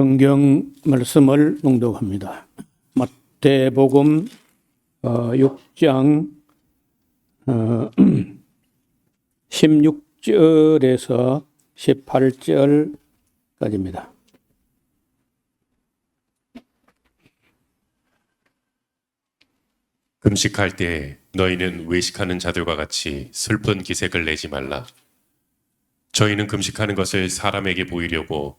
성경 말씀을 낭독합니다. 마태복음 어, 6장 어, 16절에서 18절까지입니다. 금식할 때 너희는 외식하는 자들과 같이 슬픈 기색을 내지 말라. 저희는 금식하는 것을 사람에게 보이려고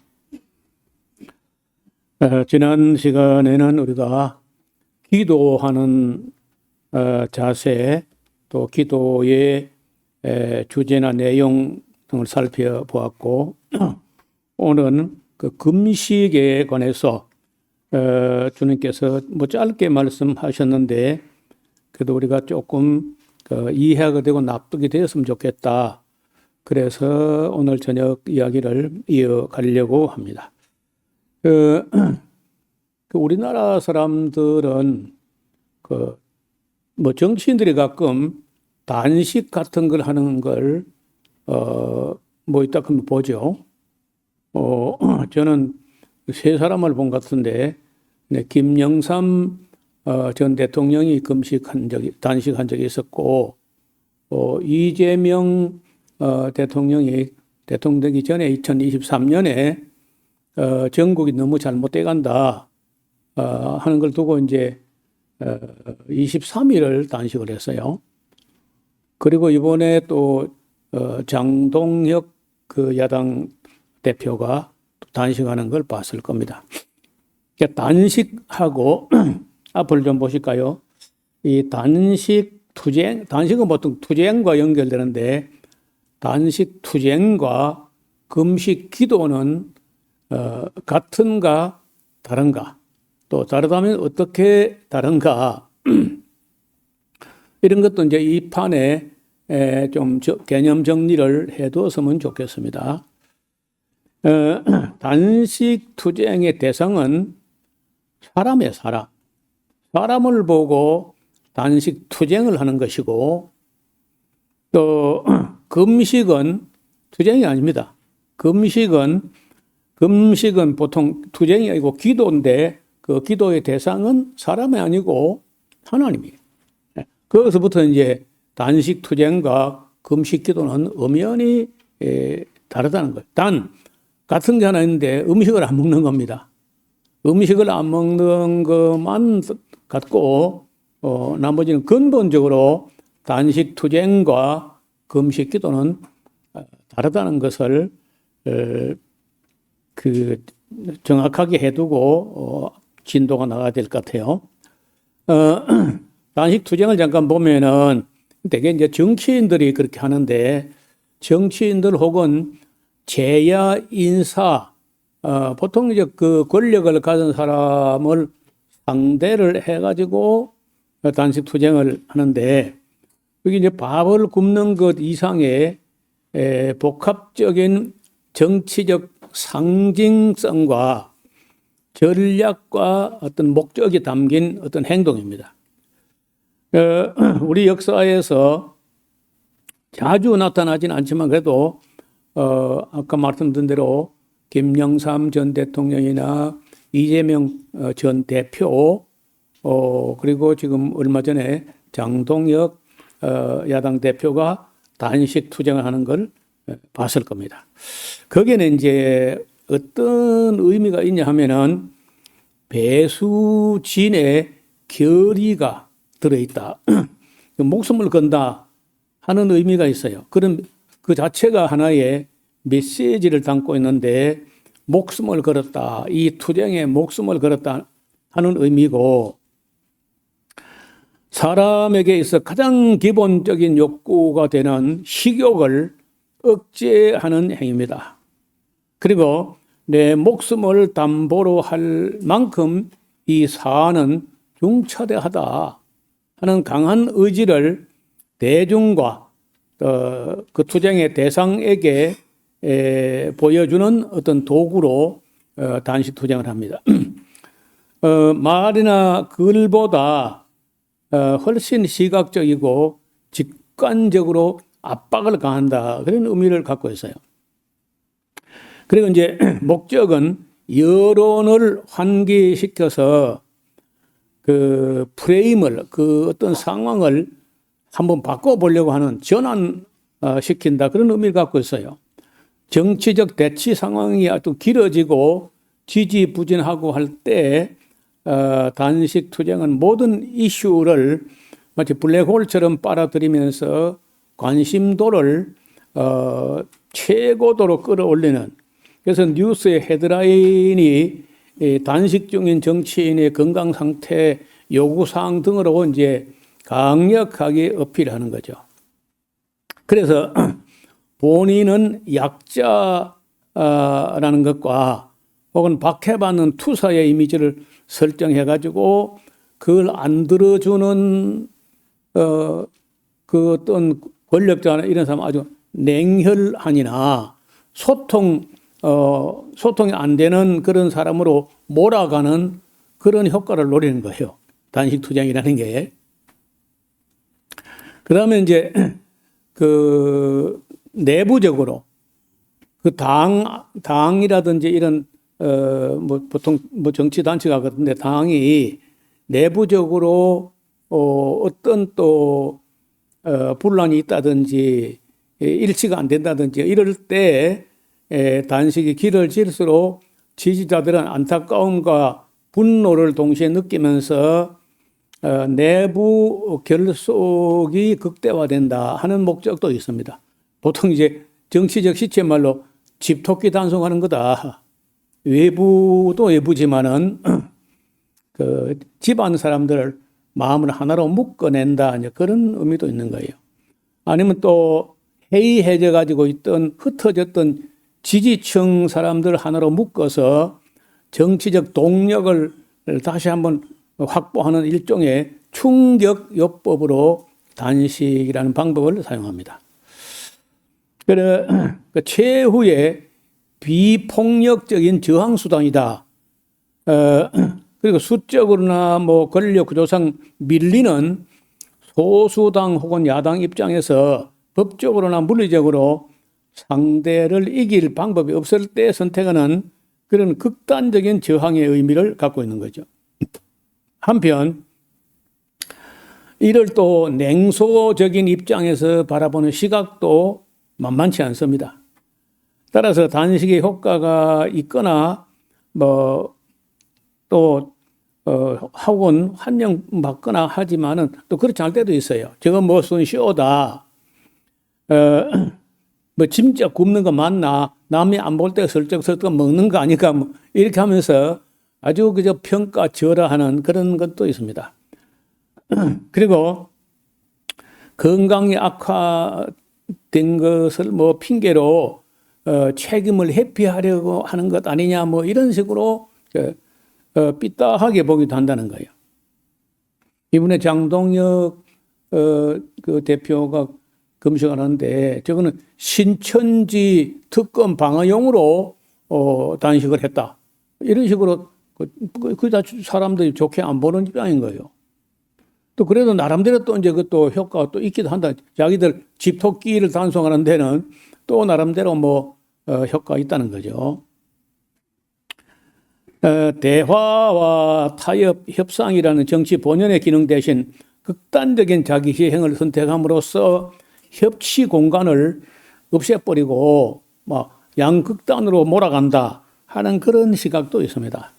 어, 지난 시간에는 우리가 기도하는 어, 자세 또 기도의 에, 주제나 내용 등을 살펴보았고 오늘은 그 금식에 관해서 어, 주님께서 뭐 짧게 말씀하셨는데 그래도 우리가 조금 그 이해가 되고 납득이 되었으면 좋겠다. 그래서 오늘 저녁 이야기를 이어가려고 합니다. 그, 그 우리나라 사람들은 그 뭐 정치인들이 가끔 단식 같은 걸 하는 걸 어뭐 이따 그러면 보죠. 어 저는 세 사람을 본것 같은데 네, 김영삼 어, 전 대통령이 금식한 적이 단식한 적이 있었고 어, 이재명 어, 대통령이 대통령 되기 전에 2023년에 어, 전국이 너무 잘못돼 간다 어, 하는 걸 두고 이제 어, 23일을 단식을 했어요. 그리고 이번에 또 어, 장동혁 그 야당 대표가 단식하는 걸 봤을 겁니다. 단식하고 앞을 좀 보실까요? 이 단식 투쟁, 단식은 보통 투쟁과 연결되는데 단식 투쟁과 금식 기도는 어, 같은가 다른가 또 다르다면 어떻게 다른가 이런 것도 이제 이 판에 에, 좀 저- 개념 정리를 해두었으면 좋겠습니다. 어, 단식 투쟁의 대상은 사람의 사람. 사람을 보고 단식 투쟁을 하는 것이고 또 금식은 투쟁이 아닙니다. 금식은 금식은 보통 투쟁이 아니고 기도인데 그 기도의 대상은 사람이 아니고 하나님이에요. 예. 거기서부터 이제 단식 투쟁과 금식 기도는 엄연히 에, 다르다는 거예요. 단 같은 게 하나 있는데 음식을 안 먹는 겁니다. 음식을 안 먹는 것만 갖고 어, 나머지는 근본적으로 단식 투쟁과 금식 기도는 어, 다르다는 것을 어, 그 정확하게 해두고 어, 진도가 나가야 될 것 같아요. 어, 단식 투쟁을 잠깐 보면은 되게 이제 정치인들이 그렇게 하는데 정치인들 혹은 제야 인사 어, 보통 이제 그 권력을 가진 사람을 상대를 해가지고 단식 투쟁을 하는데 여기 이제 밥을 굽는 것 이상의 에, 복합적인 정치적 상징성과 전략과 어떤 목적이 담긴 어떤 행동입니다. 어, 우리 역사에서 자주 나타나진 않지만 그래도 어, 아까 말씀드린 대로 김영삼 전 대통령이나 이재명 어, 전 대표 어, 그리고 지금 얼마 전에 장동혁 어, 야당 대표가 단식 투쟁을 하는 걸 어, 봤을 겁니다. 거기에는 이제 어떤 의미가 있냐 하면은 배수진의 결의가 들어있다. 목숨을 건다 하는 의미가 있어요. 그런 그 자체가 하나의 메시지를 담고 있는데 목숨을 걸었다. 이 투쟁에 목숨을 걸었다 하는 의미고 사람에게 있어 가장 기본적인 욕구가 되는 식욕을 억제하는 행위입니다. 그리고 내 목숨을 담보로 할 만큼 이 사안은 중차대하다 하는 강한 의지를 대중과 어, 그 투쟁의 대상에게 에, 보여주는 어떤 도구로 어, 단식 투쟁을 합니다. 어, 말이나 글보다 어, 훨씬 시각적이고 직관적으로 압박을 가한다 그런 의미를 갖고 있어요. 그리고 이제 목적은 여론을 환기시켜서 그 프레임을 그 어떤 상황을 한번 바꿔보려고 하는 전환 어, 시킨다 그런 의미를 갖고 있어요. 정치적 대치 상황이 아주 길어지고 지지부진하고 할때 어, 단식 투쟁은 모든 이슈를 마치 블랙홀처럼 빨아들이면서 관심도를 어, 최고도로 끌어올리는 그래서 뉴스의 헤드라인이 이 단식 중인 정치인의 건강 상태 요구 사항 등으로 이제 강력하게 어필하는 거죠. 그래서 본인은 약자라는 것과 혹은 박해받는 투사의 이미지를 설정해 가지고 그걸 안 들어주는 어, 그 어떤 권력자나 이런 사람 아주 냉혈한이나 소통 어, 소통이 안 되는 그런 사람으로 몰아가는 그런 효과를 노리는 거예요. 단식 투쟁이라는 게. 그 다음에 이제 그 내부적으로 그 당, 당이라든지 이런 어, 뭐 보통 뭐 정치 단체가 그런데 당이 내부적으로 어, 어떤 또 어, 분란이 있다든지 예, 일치가 안 된다든지 이럴 때 에, 단식이 길어질수록 지지자들은 안타까움과 분노를 동시에 느끼면서 어, 내부 결속이 극대화된다 하는 목적도 있습니다. 보통 이제 정치적 시체 말로 집토끼 단속하는 거다. 외부도 외부지만은 그 집안 사람들을 마음을 하나로 묶어낸다 그런 의미도 있는 거예요. 아니면 또 해이해져 가지고 있던 흩어졌던 지지층 사람들 하나로 묶어서 정치적 동력을 다시 한번 확보하는 일종의 충격 요법으로 단식이라는 방법을 사용합니다. 그래, 그 최후의 비폭력적인 저항 수단이다. 어, 그리고 수적으로나 뭐 권력 구조상 밀리는 소수당 혹은 야당 입장에서 법적으로나 물리적으로 상대를 이길 방법이 없을 때 선택하는 그런 극단적인 저항의 의미를 갖고 있는 거죠. 한편 이를 또 냉소적인 입장에서 바라보는 시각도 만만치 않습니다. 따라서 단식의 효과가 있거나 뭐 또 어, 학원 환영 받거나 하지만은 또 그렇지 않을 때도 있어요. 저거 무슨 쇼다. 어, 뭐 진짜 굽는 거 맞나? 남이 안 볼 때 슬쩍슬쩍 먹는 거 아닐까? 뭐 이렇게 하면서 아주 그저 평가 절하하는 그런 것도 있습니다. 그리고 건강이 악화된 것을 뭐 핑계로 어, 책임을 회피하려고 하는 것 아니냐 뭐 이런 식으로 저, 어, 삐딱하게 보기도 한다는 거예요. 이번에 장동혁 어, 그 대표가 금식을 하는데 저거는 신천지 특검 방어용으로 어, 단식을 했다. 이런 식으로 그, 그다 사람들이 좋게 안 보는 입장인 거예요. 또 그래도 나름대로 또 이제 그또 효과가 또 있기도 한다. 자기들 집토끼를 단속하는 데는 또 나름대로 뭐 어, 효과가 있다는 거죠. 어, 대화와 타협, 협상이라는 정치 본연의 기능 대신 극단적인 자기 희생을 선택함으로써 협치 공간을 없애버리고 막 양극단으로 몰아간다 하는 그런 시각도 있습니다.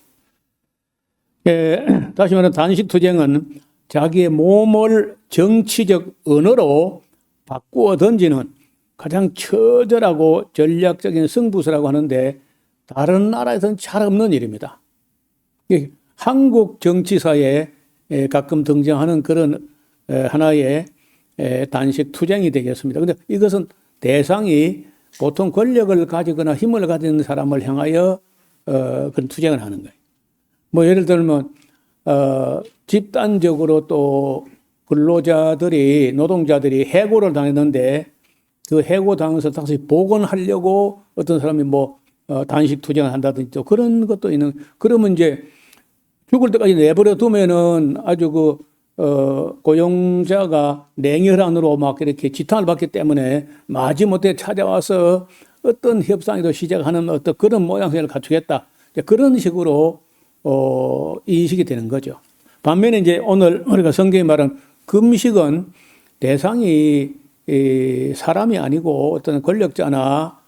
예, 다시 말하면 단식 투쟁은 자기의 몸을 정치적 언어로 바꾸어 던지는 가장 처절하고 전략적인 승부수라고 하는데 다른 나라에서는 잘 없는 일입니다. 한국 정치사에 가끔 등장하는 그런 하나의 단식 투쟁이 되겠습니다. 근데 이것은 대상이 보통 권력을 가지거나 힘을 가진 사람을 향하여 어, 그런 투쟁을 하는 거예요. 뭐 예를 들면 어, 집단적으로 또 근로자들이 노동자들이 해고를 당했는데 그 해고 당해서 다시 복원하려고 어떤 사람이 뭐 어, 단식 투쟁을 한다든지 또 그런 것도 있는 그러면 이제 죽을 때까지 내버려 두면은 아주 그, 어, 고용자가 냉혈한으로 막 이렇게 지탄을 받기 때문에 마지못해 찾아와서 어떤 협상에도 시작하는 어떤 그런 모양새를 갖추겠다. 그런 식으로, 어, 인식이 되는 거죠. 반면에 이제 오늘 우리가 성경이 말한 금식은 대상이 이 사람이 아니고 어떤 권력자나 어,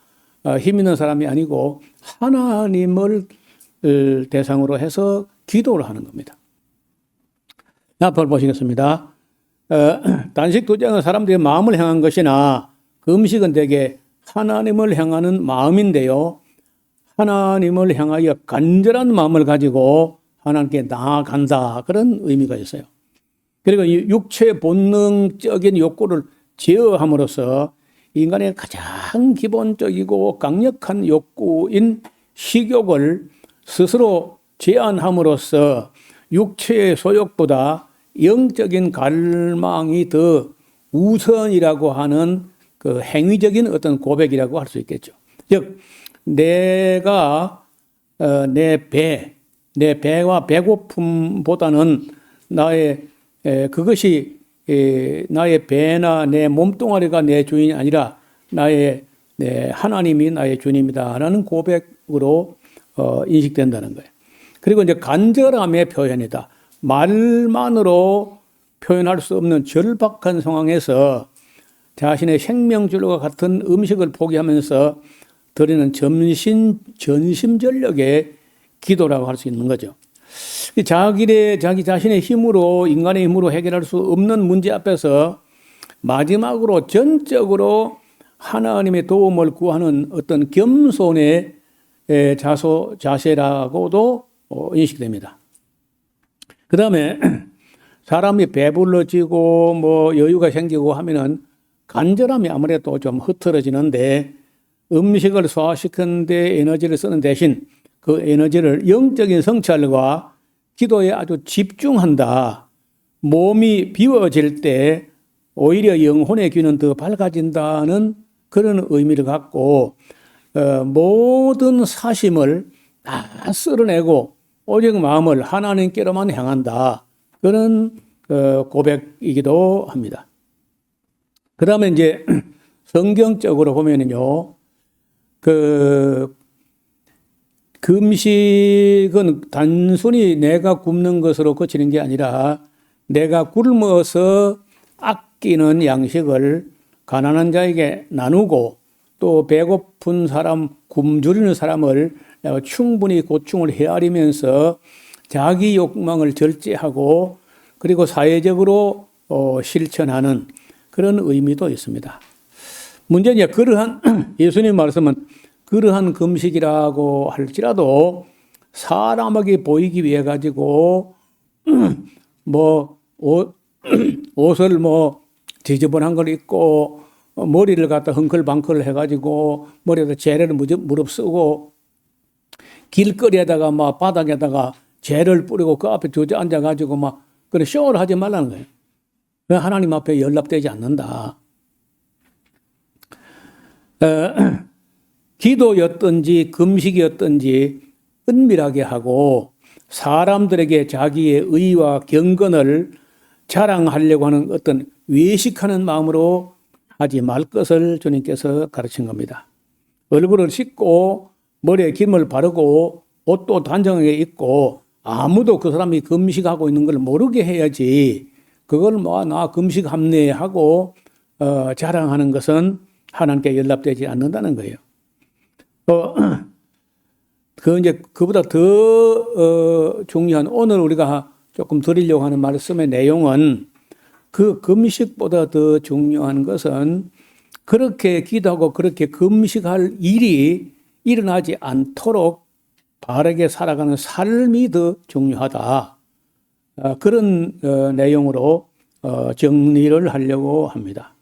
힘 있는 사람이 아니고 하나님을 어, 대상으로 해서 기도를 하는 겁니다. 앞을 보시겠습니다. 어, 단식 투쟁은 사람들의 마음을 향한 것이나 그 음식은 대개 하나님을 향하는 마음인데요. 하나님을 향하여 간절한 마음을 가지고 하나님께 나아간다. 그런 의미가 있어요. 그리고 이 육체 본능적인 욕구를 제어함으로써 인간의 가장 기본적이고 강력한 욕구인 식욕을 스스로 제한함으로써 육체의 소욕보다 영적인 갈망이 더 우선이라고 하는 그 행위적인 어떤 고백이라고 할 수 있겠죠. 즉, 내가 어, 내 배, 내 배와 배고픔보다는 나의 에, 그것이 에, 나의 배나 내 몸뚱아리가 내 주인이 아니라 나의 내 하나님이 나의 주님이다라는 고백으로 어, 인식된다는 거예요. 그리고 이제 간절함의 표현이다. 말만으로 표현할 수 없는 절박한 상황에서 자신의 생명줄과 같은 음식을 포기하면서 드리는 전신, 전심전력의 기도라고 할 수 있는 거죠. 자기의, 자기 자신의 힘으로, 인간의 힘으로 해결할 수 없는 문제 앞에서 마지막으로 전적으로 하나님의 도움을 구하는 어떤 겸손의 에, 자소, 자세라고도 어, 인식됩니다. 그 다음에 사람이 배불러지고 뭐 여유가 생기고 하면은 간절함이 아무래도 좀 흐트러지는데 음식을 소화시키는데 에너지를 쓰는 대신 그 에너지를 영적인 성찰과 기도에 아주 집중한다. 몸이 비워질 때 오히려 영혼의 귀는 더 밝아진다는 그런 의미를 갖고 어, 모든 사심을 다 쓸어내고 오직 마음을 하나님께로만 향한다. 그런 어, 고백이기도 합니다. 그 다음에 이제 성경적으로 보면은요, 그 금식은 단순히 내가 굶는 것으로 그치는 게 아니라 내가 굶어서 아끼는 양식을 가난한 자에게 나누고 또 배고픈 사람, 굶주리는 사람을 충분히 고충을 헤아리면서 자기 욕망을 절제하고 그리고 사회적으로 어, 실천하는 그런 의미도 있습니다. 문제는 그러한 예수님 말씀은 그러한 금식이라고 할지라도 사람에게 보이기 위해 가지고 뭐 옷, 옷을 뭐 지저분한 걸 입고 어, 머리를 갖다 흥클방클 해가지고 머리에다 재래를 무릅쓰고 길거리에다가 막 바닥에다가 재를 뿌리고 그 앞에 주저앉아 가지고 막 그래 쇼를 하지 말라는 거예요. 왜 하나님 앞에 연락되지 않는다. 어, 기도였든지 금식이었든지 은밀하게 하고 사람들에게 자기의 의와 경건을 자랑하려고 하는 어떤 외식하는 마음으로 하지 말 것을 주님께서 가르친 겁니다. 얼굴을 씻고 머리에 김을 바르고 옷도 단정하게 입고 아무도 그 사람이 금식하고 있는 걸 모르게 해야지 그걸 뭐 나 금식합네 하고 어, 자랑하는 것은 하나님께 연락되지 않는다는 거예요. 어, 그 이제 그보다 더 어, 중요한 오늘 우리가 조금 드리려고 하는 말씀의 내용은 그 금식보다 더 중요한 것은 그렇게 기도하고 그렇게 금식할 일이 일어나지 않도록 바르게 살아가는 삶이 더 중요하다. 어, 그런 어, 내용으로 어, 정리를 하려고 합니다.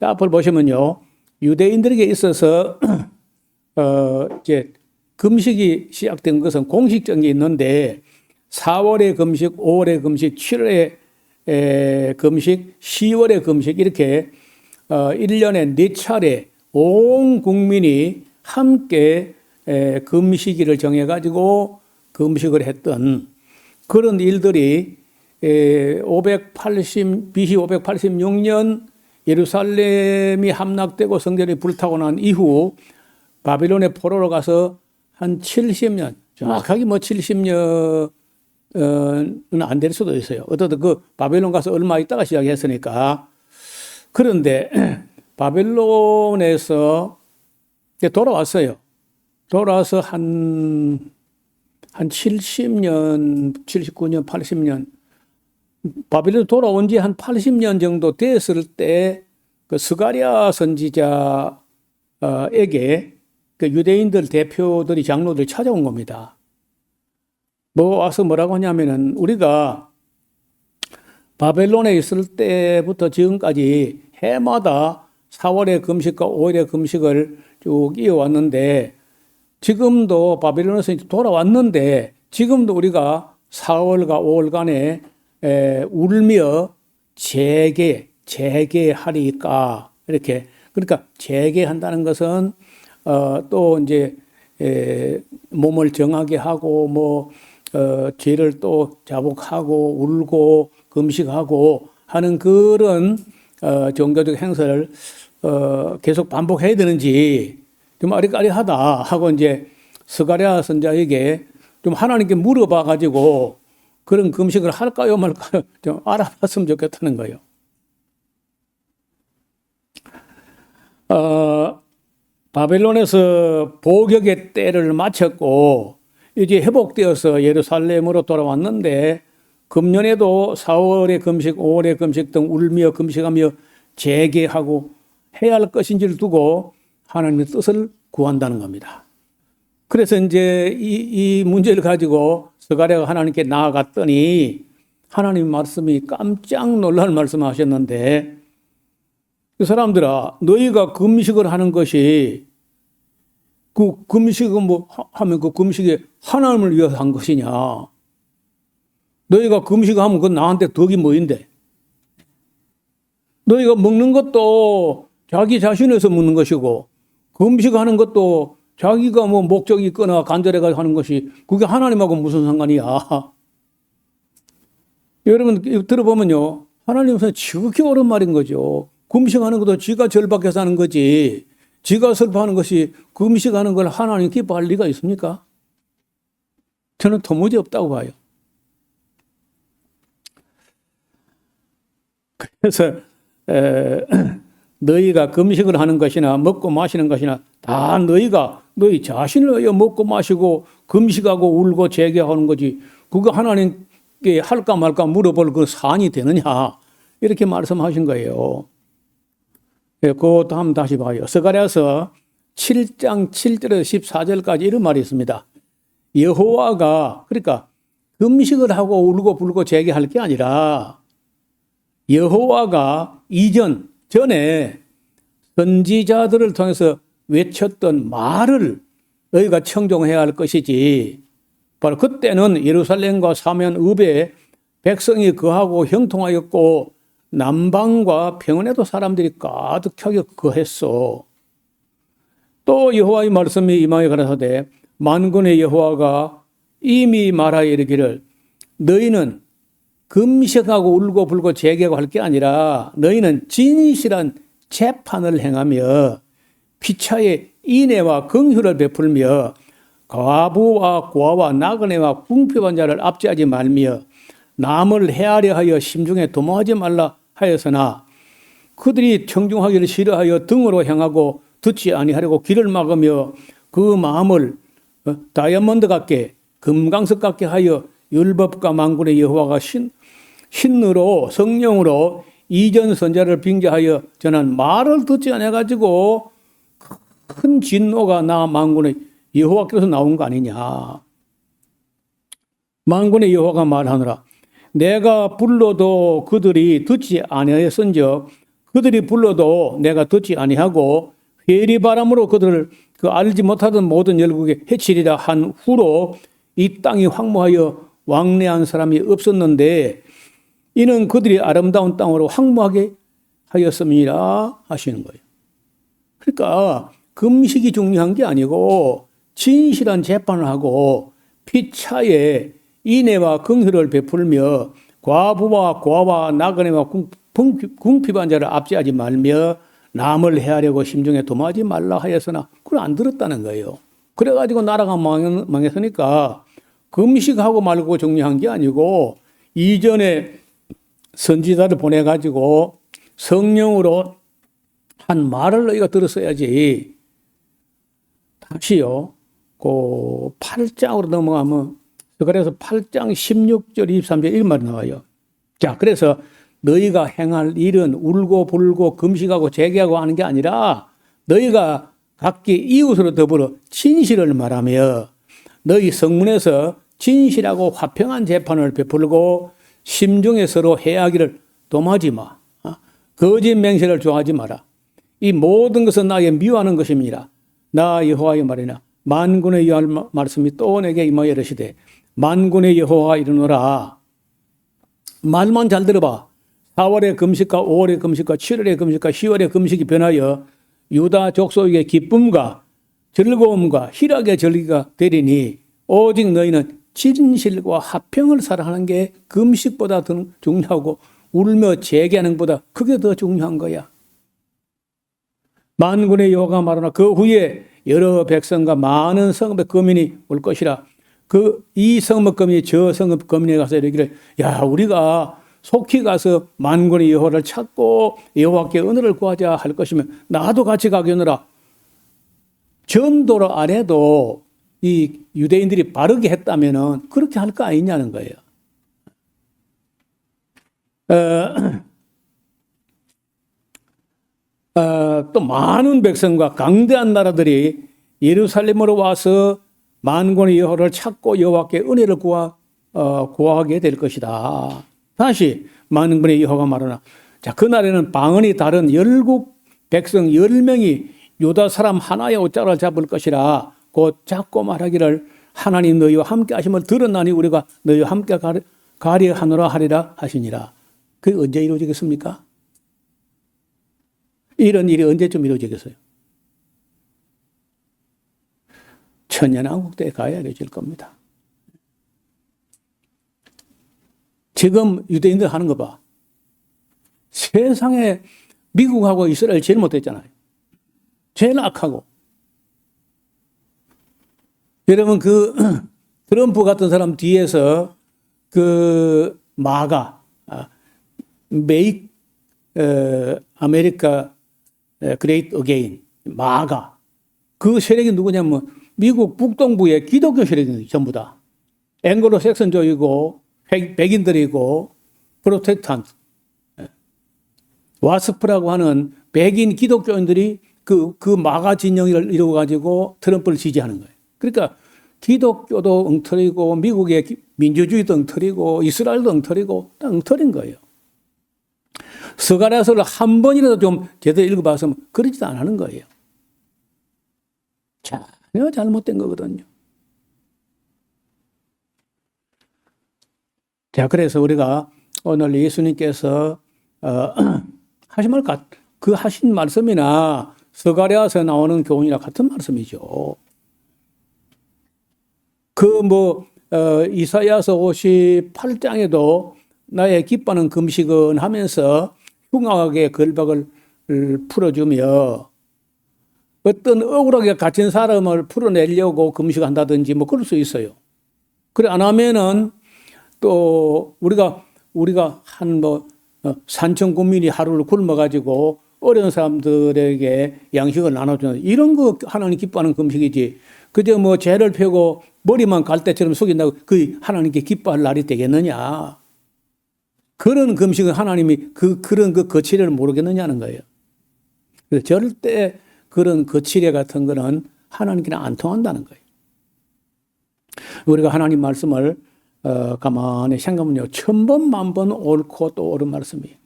앞을 보시면요. 유대인들에게 있어서 어, 이제 금식이 시작된 것은 공식적인 게 있는데 4월에 금식, 5월에 금식, 7월에 에, 금식, 10월에 금식 이렇게 어, 1년에 네 차례 온 국민이 함께 에, 금식일을 정해 가지고 금식을 했던 그런 일들이 에, 580 BC 586년 예루살렘이 함락되고 성전이 불타고 난 이후 바빌론의 포로로 가서 한 70년 정확하게 뭐 70년 은 안 될 수도 있어요. 어쨌든 그 바벨론 가서 얼마 있다가 시작했으니까 그런데 바벨론에서 돌아왔어요. 돌아와서 한, 한 70년, 79년, 80년, 바벨론 돌아온 지 한 80년 정도 됐을 때, 그 스가랴 선지자에게 그 유대인들 대표들이 장로들이 찾아온 겁니다. 뭐 와서 뭐라고 하냐면은 우리가 바벨론에 있을 때부터 지금까지 해마다 4월의 금식과 5월의 금식을 쭉 이어왔는데 지금도 바벨론에서 이제 돌아왔는데 지금도 우리가 4월과 5월간에 에, 울며 재개, 재개하리까 이렇게 그러니까 재개한다는 것은 어, 또 이제 에, 몸을 정하게 하고 뭐 어, 죄를 또 자복하고 울고 금식하고 하는 그런 어, 종교적 행사를 어, 계속 반복해야 되는지 좀 아리까리하다 하고 이제 스가랴 선자에게 좀 하나님께 물어봐 가지고 그런 금식을 할까요 말까요 좀 알아봤으면 좋겠다는 거예요. 어, 바벨론에서 복역의 때를 마쳤고 이제 회복되어서 예루살렘으로 돌아왔는데 금년에도 4월의 금식, 5월의 금식 등 울며 금식하며 재개하고 해야 할 것인지를 두고 하나님의 뜻을 구한다는 겁니다. 그래서 이제 이, 이 문제를 가지고 스가랴가 하나님께 나아갔더니 하나님 말씀이 깜짝 놀랄 말씀하셨는데 그 사람들아 너희가 금식을 하는 것이 그 금식은 뭐 하- 하면 그 금식이 하나님을 위해서 한 것이냐 너희가 금식하면 그건 나한테 덕이 뭐인데 너희가 먹는 것도 자기 자신에서 먹는 것이고 금식하는 것도 자기가 뭐 목적이 있거나 간절해가 하는 것이 그게 하나님하고 무슨 상관이야? 여러분 들어보면요 하나님은 지극히 옳은 말인 거죠. 금식하는 것도 지가 절박해서 하는 거지. 지가 슬퍼하는 것이 금식하는 걸 하나님 기뻐할 리가 있습니까? 저는 도무지 없다고 봐요. 그래서 에, 너희가 금식을 하는 것이나 먹고 마시는 것이나 다 너희가 너희 자신을 위해 먹고 마시고 금식하고 울고 재개하는 거지 그거 하나님께 할까 말까 물어볼 그 사안이 되느냐 이렇게 말씀하신 거예요. 예, 그것도 한번 다시 봐요. 스가랴서 7장 7절에서 14절까지 이런 말이 있습니다. 여호와가 그러니까 금식을 하고 울고 불고 재개할 게 아니라 여호와가 이전 전에 선지자들을 통해서 외쳤던 말을 너희가 청종해야 할 것이지. 바로 그때는 예루살렘과 사면 읍에 백성이 거하고 형통하였고 남방과 평원에도 사람들이 가득하게 거했어. 또 여호와의 말씀이 임하여 가라사대 만군의 여호와가 이미 말하여 이르기를 너희는 금식하고 울고 불고 재개하고 할 게 아니라 너희는 진실한 재판을 행하며 피차에 인애와 긍휼을 베풀며 과부와 고아와 나그네와 궁핍한 자를 압제하지 말며 남을 해하려 하여 심중에 도모하지 말라 하였으나 그들이 청중하기를 싫어하여 등으로 향하고 듣지 아니하려고 귀를 막으며 그 마음을 어, 다이아몬드 같게 금강석 같게 하여 율법과 만군의 여호와가 신 신으로 성령으로 이전 선자를 빙자하여 저는 말을 듣지 않아 가지고 큰 진노가 나 만군의 여호와께서 나온 거 아니냐. 만군의 여호와가 말하노라. 내가 불러도 그들이 듣지 아니하였은즉 그들이 불러도 내가 듣지 아니하고 회리 바람으로 그들을 그 알지 못하던 모든 열국에 해치리라 한 후로 이 땅이 황무하여 왕래한 사람이 없었는데 이는 그들이 아름다운 땅으로 황무하게 하였음이라 하시는 거예요. 그러니까 금식이 중요한 게 아니고 진실한 재판을 하고 피차에 인애와 긍휼을 베풀며 과부와 고아와 나그네와 궁- 궁- 궁핍한 자를 압제하지 말며 남을 해하려고 심중에 도마지 말라 하였으나 그걸 안 들었다는 거예요. 그래가지고 나라가 망- 망했으니까 금식하고 말고 정리한 게 아니고 이전에 선지자를 보내가지고 성령으로 한 말을 너희가 들었어야지. 다시요. 그 8장으로 넘어가면 그래서 8장 16절 23절 이런 말이 나와요. 자, 그래서 너희가 행할 일은 울고 불고 금식하고 재개하고 하는 게 아니라 너희가 각기 이웃으로 더불어 진실을 말하며 너희 성문에서 진실하고 화평한 재판을 베풀고 심중에 서로 해하기를 도마지 마. 어? 거짓 맹세를 좋아하지 마라. 이 모든 것은 나에게 미워하는 것입니다. 나 여호와의 말이나 만군의 여호와 말씀이 또 내게 임하여 이르시되 만군의 여호와가 이르노라 말만 잘 들어봐. 4월의 금식과 5월의 금식과 7월의 금식과 10월의 금식이 변하여 유다 족속에게 기쁨과 즐거움과 희락의 절기가 되리니 오직 너희는 진실과 화평을 사랑하는 게 금식보다 더 중요하고 울며 재개하는 것보다 그게 더 중요한 거야. 만군의 여호가 말하나 그 후에 여러 백성과 많은 성읍의 거민이 올 것이라 그 이 성읍 거민이 저 성읍 거민에 가서 이르기를 야 우리가 속히 가서 만군의 여호와를 찾고 여호와께 은혜를 구하자 할 것이면 나도 같이 가겠노라 전도를 안 해도 이 유대인들이 바르게 했다면은 그렇게 할 거 아니냐는 거예요. 어, 어, 또 많은 백성과 강대한 나라들이 예루살렘으로 와서 만군의 여호를 찾고 여호와께 은혜를 구하, 어, 구하게 될 것이다. 다시 만군의 여호가 말하나 자 그날에는 방언이 다른 열국 백성 열 명이 유다 사람 하나의 옷자를 잡을 것이라 곧 잡고 말하기를 하나님 너희와 함께 하심을 들었나니 우리가 너희와 함께 가리, 하노라 하리라 하시니라. 그게 언제 이루어지겠습니까? 이런 일이 언제쯤 이루어지겠어요? 천년왕국 때 가야 이루어질 겁니다. 지금 유대인들 하는 거 봐. 세상에 미국하고 이스라엘 제일 못했잖아요. 제일 악하고. 여러분 그 트럼프 같은 사람 뒤에서 그 마가 메이 아메리카 그레이트 어게인 마가 그 세력이 누구냐면 미국 북동부의 기독교 세력이 전부 다 앵글로 색선족이고 백- 백인들이고 프로테스탄트 예. 와스프라고 하는 백인 기독교인들이 그, 그 마가 진영을 이루어가지고 트럼프를 지지하는 거예요. 그러니까 기독교도 엉터리고 미국의 기- 민주주의도 엉터리고 이스라엘도 엉터리고 다 엉터리인 거예요. 스가랴서를 한 번이라도 좀 제대로 읽어봤으면 그러지도 안 하는 거예요. 전혀 잘못된 거거든요. 자, 그래서 우리가 오늘 예수님께서 어, 하신 말, 같- 그 하신 말씀이나 스가랴서 나오는 교훈이랑 같은 말씀이죠. 그 뭐 어, 이사야서 58장에도 나의 기뻐하는 금식은 하면서 흉악하게 걸박을 풀어주며 어떤 억울하게 갇힌 사람을 풀어내려고 금식한다든지 뭐 그럴 수 있어요. 그래 안 하면은 또 우리가 우리가 한 뭐 산천 국민이 하루를 굶어 가지고 어려운 사람들에게 양식을 나눠주는 이런 거 하나님 기뻐하는 금식이지. 그저 뭐 죄를 펴고 머리만 갈 때처럼 속인다고 그 하나님께 기뻐할 날이 되겠느냐. 그런 금식은 하나님이 그 그런 그 거칠애를 모르겠느냐는 거예요. 절대 그런 거칠애 같은 거는 하나님께는 안 통한다는 거예요. 우리가 하나님 말씀을 어, 가만히 생각하면요. 천 번, 만 번 옳고 또 옳은 말씀이에요.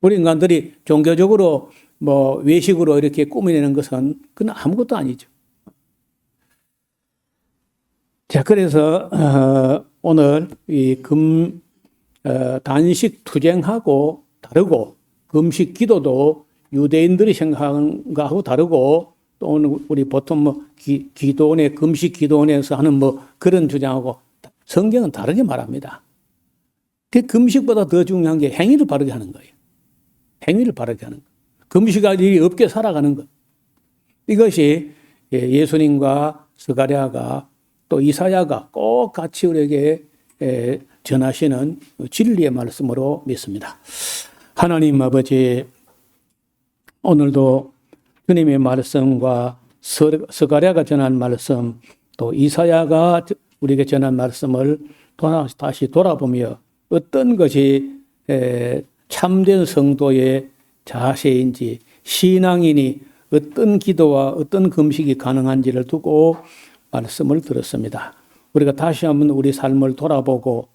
우리 인간들이 종교적으로 뭐 외식으로 이렇게 꾸미내는 것은 그건 아무것도 아니죠. 자, 그래서, 어, 오늘 이 금 어, 단식 투쟁하고 다르고 금식 기도도 유대인들이 생각하는 거하고 다르고 또 오늘 우리 보통 뭐 기, 기도원에 금식 기도원에서 하는 뭐 그런 주장하고 성경은 다르게 말합니다. 그 금식보다 더 중요한 게 행위를 바르게 하는 거예요. 행위를 바르게 하는 거. 금식할 일이 없게 살아가는 것. 이것이 예, 예수님과 스가랴가 또 이사야가 꼭 같이 우리에게 에, 전하시는 진리의 말씀으로 믿습니다. 하나님 아버지 오늘도 주님의 말씀과 스- 스가랴가 전한 말씀 또 이사야가 우리에게 전한 말씀을 다시 돌아보며 어떤 것이 에, 참된 성도의 자세인지 신앙인이 어떤 기도와 어떤 금식이 가능한지를 두고 말씀을 들었습니다. 우리가 다시 한번 우리 삶을 돌아보고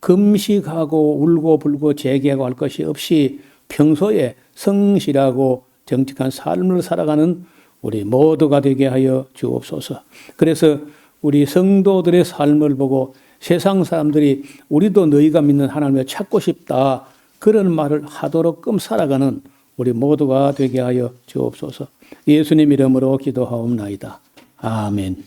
금식하고 울고 불고 재개하고 할 것이 없이 평소에 성실하고 정직한 삶을 살아가는 우리 모두가 되게 하여 주옵소서. 그래서 우리 성도들의 삶을 보고 세상 사람들이 우리도 너희가 믿는 하나님을 찾고 싶다. 그런 말을 하도록 끔 살아가는 우리 모두가 되게 하여 주옵소서. 예수님 이름으로 기도하옵나이다. 아멘.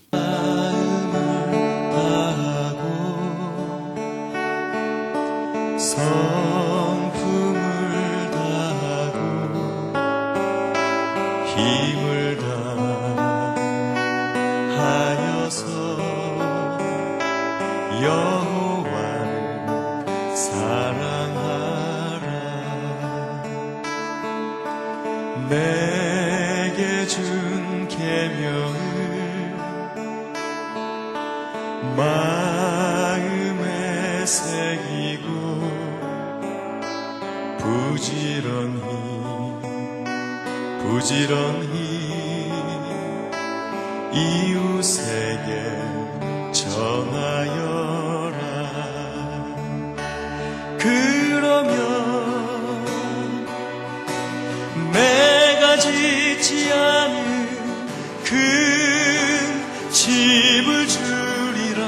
집을 주리라.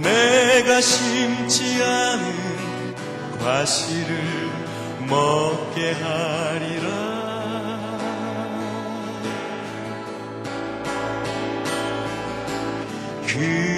내가 심지 않은 과실을 먹게 하리라. 그